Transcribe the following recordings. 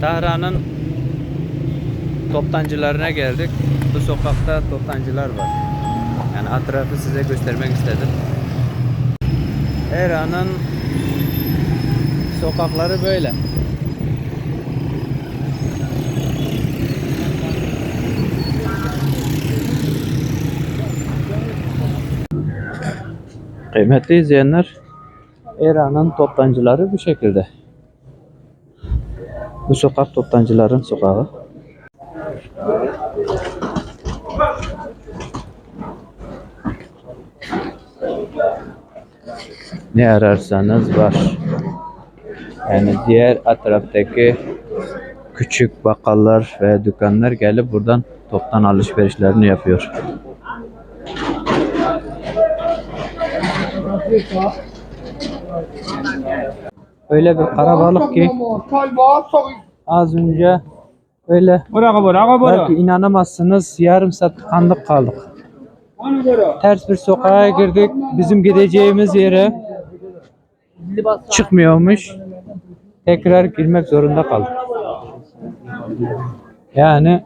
Tahran'ın toptancılarına geldik. Bu sokakta toptancılar var. Yani etrafı size göstermek istedim. Eran'ın sokakları böyle. Kıymetli izleyenler, İran'ın toptancıları bu şekilde. Bu sokak toptancıların sokağı. Ne ararsanız var. Yani diğer etraftaki küçük bakkallar ve dükkanlar gelip buradan toptan alışverişlerini yapıyor. Öyle bir karabalık ki az önce öyle belki inanamazsınız yarım saat tıkandık kaldık. Ters bir sokağa girdik. Bizim gideceğimiz yere çıkmıyormuş. Tekrar girmek zorunda kaldık. Yani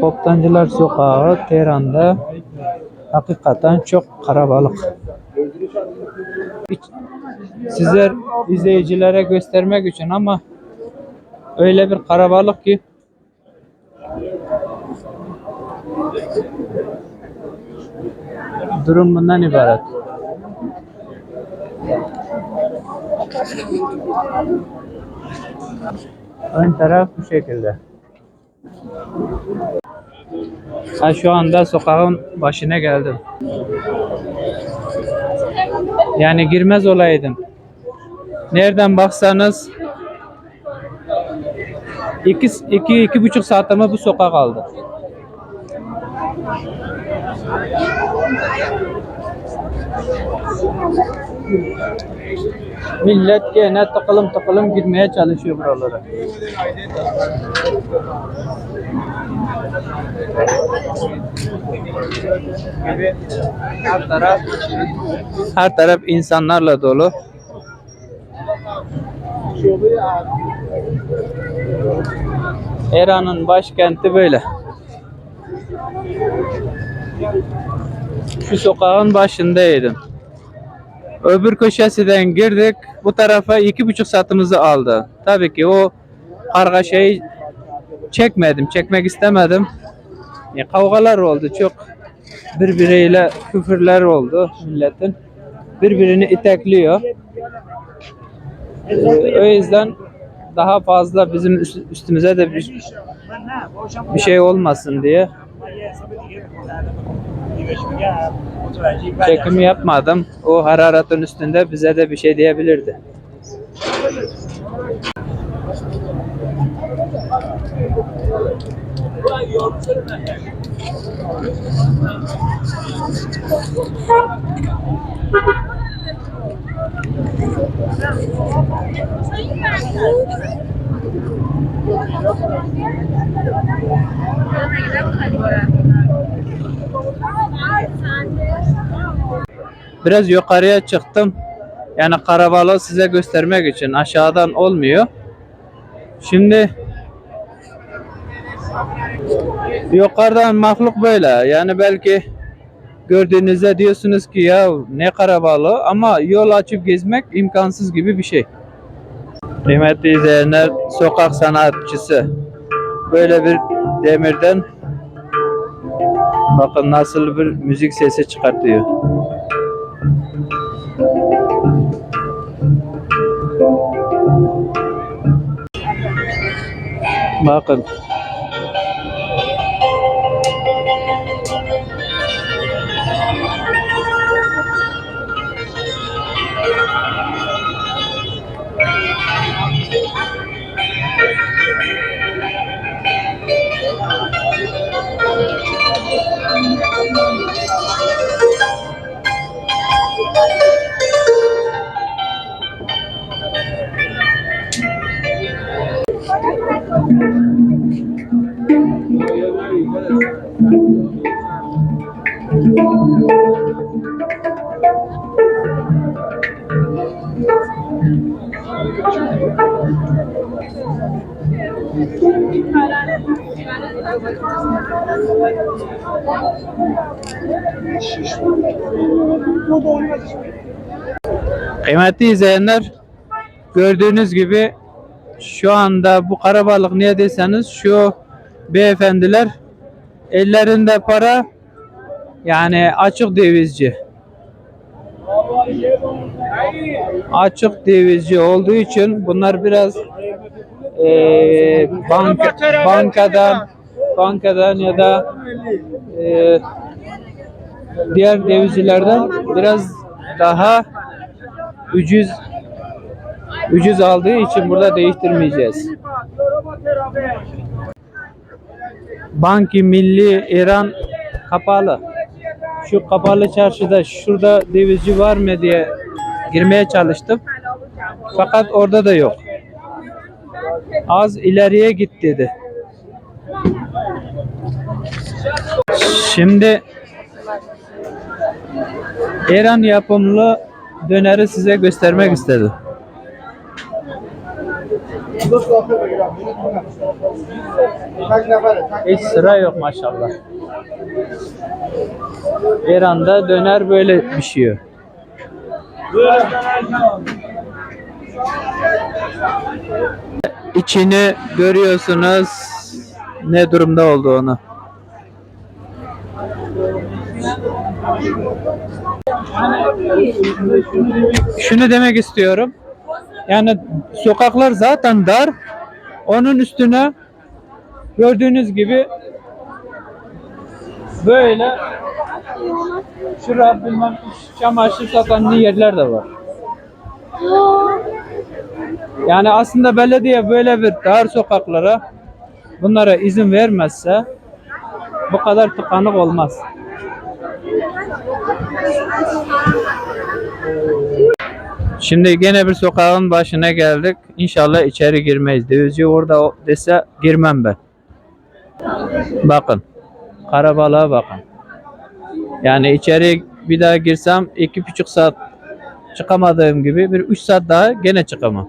Toptancılar Sokağı Tehran'da hakikaten çok karabalık. Sizler izleyicilere göstermek için ama öyle bir karabalık ki durum bundan ibaret. Ön taraf bu şekilde. Ha şu anda sokağın başına geldim. Yani girmez olaydım. Nereden baksanız iki, iki, iki buçuk saatime bu sokak aldı. Millet gene tıkılım tıkılım girmeye çalışıyor buralara. Her taraf her taraf insanlarla dolu. İran'ın başkenti böyle. Şu sokağın başındaydım. Öbür köşesinden girdik. Bu tarafa iki buçuk saatimizi aldı. Tabii ki o kargaşayı çekmedim, çekmek istemedim. Ya, kavgalar oldu çok. Birbiriyle küfürler oldu milletin. Birbirini itekliyor. Ee, o yüzden daha fazla bizim üst- üstümüze de bir, bir şey olmasın diye çekimi yapmadım. O hararetin üstünde bize de bir şey diyebilirdi. Biraz yukarıya çıktım. Yani karabalığı size göstermek için aşağıdan olmuyor. Şimdi yukarıdan mahluk böyle. Yani belki gördüğünüzde diyorsunuz ki ya ne karabalığı ama yol açıp gezmek imkansız gibi bir şey. Kıymetli izleyenler sokak sanatçısı böyle bir demirden bakın nasıl bir müzik sesi çıkartıyor. Bakın. Kıymetli izleyenler gördüğünüz gibi şu anda bu karabalık niye deseniz şu beyefendiler ellerinde para yani açık dövizci açık dövizci olduğu için bunlar biraz eee banka, bankadan bankadan ya da eee diğer dövizcilerden biraz daha ucuz ucuz aldığı için burada değiştirmeyeceğiz. Banki Milli İran kapalı. Şu kapalı çarşıda şurada dövizci var mı diye girmeye çalıştım. Fakat orada da yok. Az ileriye git dedi. Şimdi İran yapımlı döneri size göstermek istedim. Hiç sıra yok maşallah. İran'da döner böyle pişiyor. İçini görüyorsunuz ne durumda olduğunu. Şunu demek istiyorum. Yani sokaklar zaten dar. Onun üstüne gördüğünüz gibi böyle şurada bilmem çamaşır satan yerler de var. Yani aslında belediye böyle bir dar sokaklara bunlara izin vermezse bu kadar tıkanık olmaz. Şimdi gene bir sokağın başına geldik. İnşallah içeri girmeyiz. Dövizci orada dese girmem ben. Bakın. Karabalığa bakın. Yani içeri bir daha girsem iki buçuk saat çıkamadığım gibi bir üç saat daha gene çıkamam.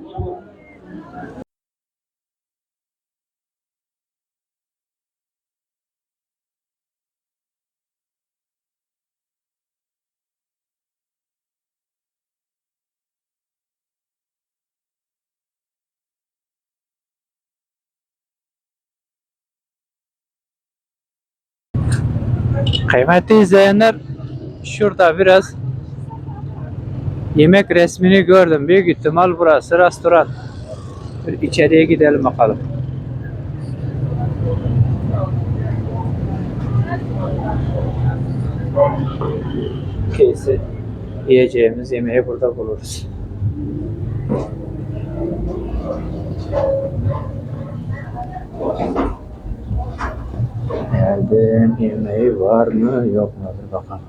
Kıymetli izleyenler şurada biraz yemek resmini gördüm. Büyük ihtimal burası restoran. İçeriye gidelim bakalım. Kesin yiyeceğimiz yemeği burada buluruz. Nereden yemeği var mı yok mu? Bir bakalım.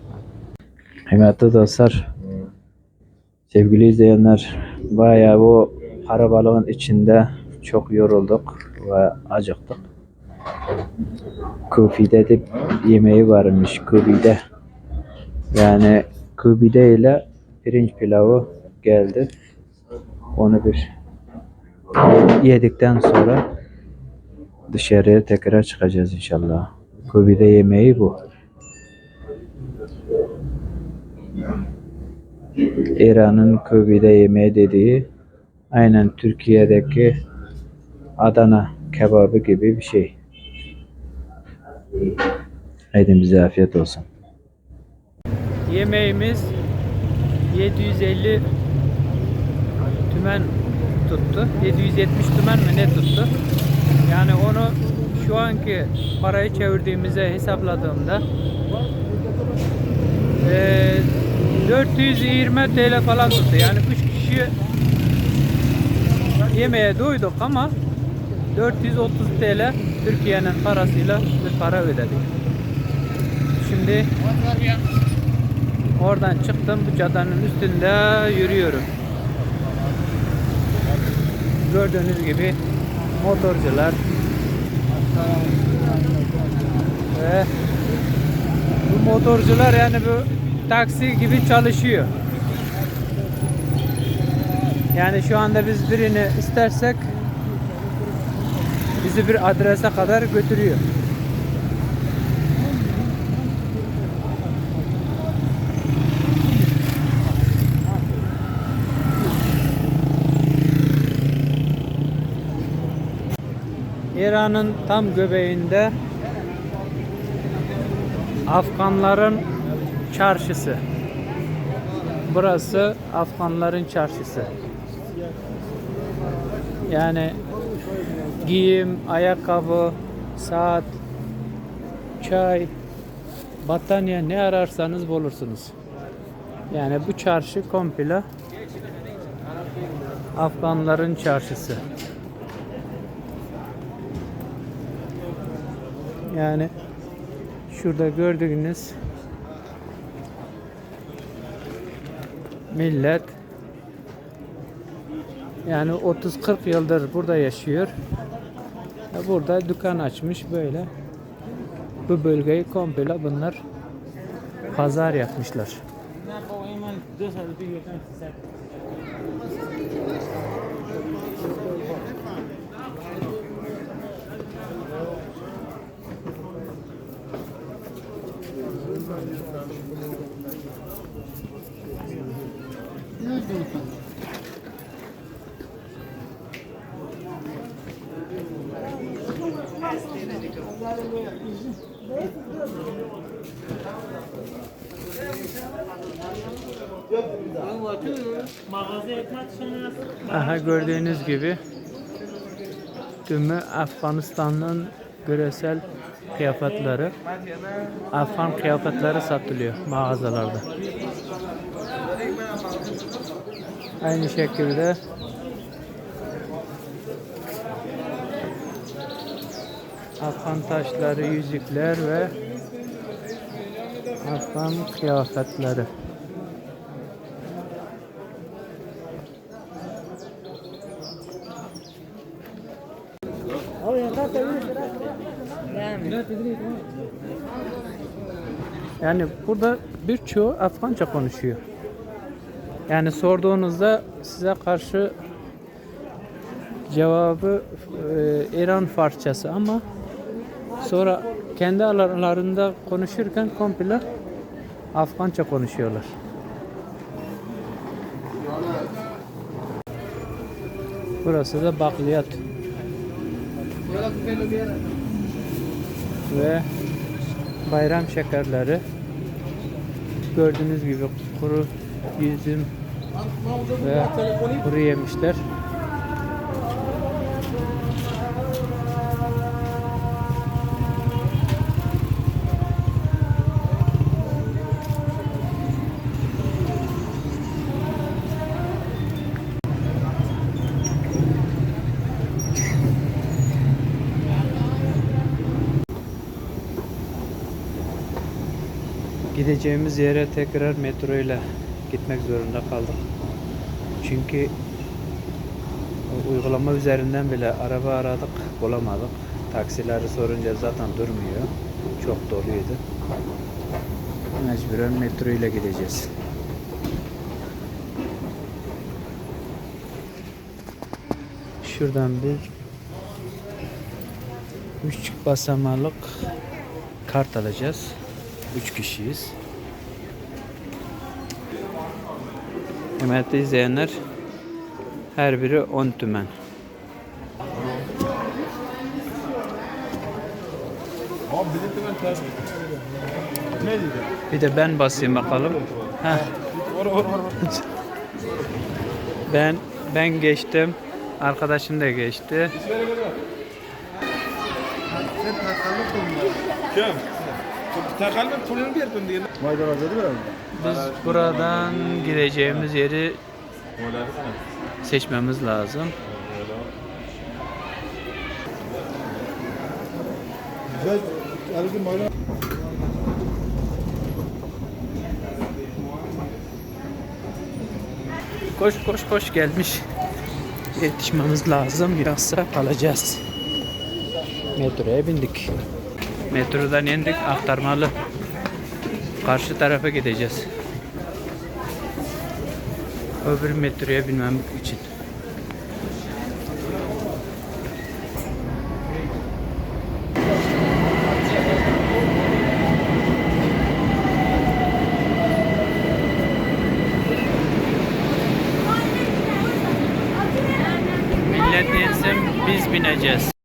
Kıymetli dostlar, sevgili izleyenler, bayağı bu karabalığın içinde çok yorulduk ve acıktık. Kufi'de de yemeği varmış Kufi'de. Yani Kufi'de ile pirinç pilavı geldi. Onu bir yedikten sonra dışarıya tekrar çıkacağız inşallah. Kubi'de yemeği bu. İran'ın Kubi'de yemeği dediği aynen Türkiye'deki Adana kebabı gibi bir şey. Haydi bize afiyet olsun. Yemeğimiz 750 tümen tuttu. 770 tümen mi ne tuttu? Yani onu şu anki parayı çevirdiğimize hesapladığımda eee 420 TL falan tuttu. Yani 3 kişi yemeğe doyduk ama 430 TL Türkiye'nin parasıyla bir para ödedik. Şimdi oradan çıktım bu caddenin üstünde yürüyorum. Gördüğünüz gibi motorcular ve bu motorcular yani bu taksi gibi çalışıyor. Yani şu anda biz birini istersek bizi bir adrese kadar götürüyor. İran'ın tam göbeğinde Afganların çarşısı. Burası Afganların çarşısı. Yani giyim, ayakkabı, saat, çay, battaniye ne ararsanız bulursunuz. Yani bu çarşı komple Afganların çarşısı. Yani şurada gördüğünüz millet yani 30-40 yıldır burada yaşıyor. Burada dükkan açmış böyle. Bu bölgeyi komple bunlar pazar yapmışlar. Aha gördüğünüz gibi tümü Afganistan'ın göresel kıyafetleri Afgan kıyafetleri satılıyor mağazalarda. Aynı şekilde Afgan taşları, yüzükler ve Afgan kıyafetleri. Yani burada birçoğu Afganca konuşuyor. Yani sorduğunuzda size karşı cevabı e, İran Farsçası ama sonra kendi aralarında konuşurken komple Afganca konuşuyorlar. Burası da bakliyat. Ve bayram şekerleri. Gördüğünüz gibi kuru üzüm ve kuru yemişler. Gideceğimiz yere tekrar metro ile gitmek zorunda kaldık. Çünkü uygulama üzerinden bile araba aradık, bulamadık. Taksileri sorunca zaten durmuyor. Çok doluydu. Mecburen metro ile gideceğiz. Şuradan bir üç basamalık kart alacağız. Üç kişiyiz. Kıymetli izleyenler her biri 10 tümen. Bir de ben basayım bakalım. Heh, ben ben geçtim. Arkadaşım da geçti. Kim? Takalım pulunu bir dön diye. Maydanoz dedi mi? Biz buradan gideceğimiz yeri seçmemiz lazım. Koş koş koş gelmiş. Yetişmemiz lazım. Sıra kalacağız. Metroya bindik. Metrodan indik aktarmalı. Karşı tarafa gideceğiz. Öbür metroya binmem için. Millet insin biz bineceğiz.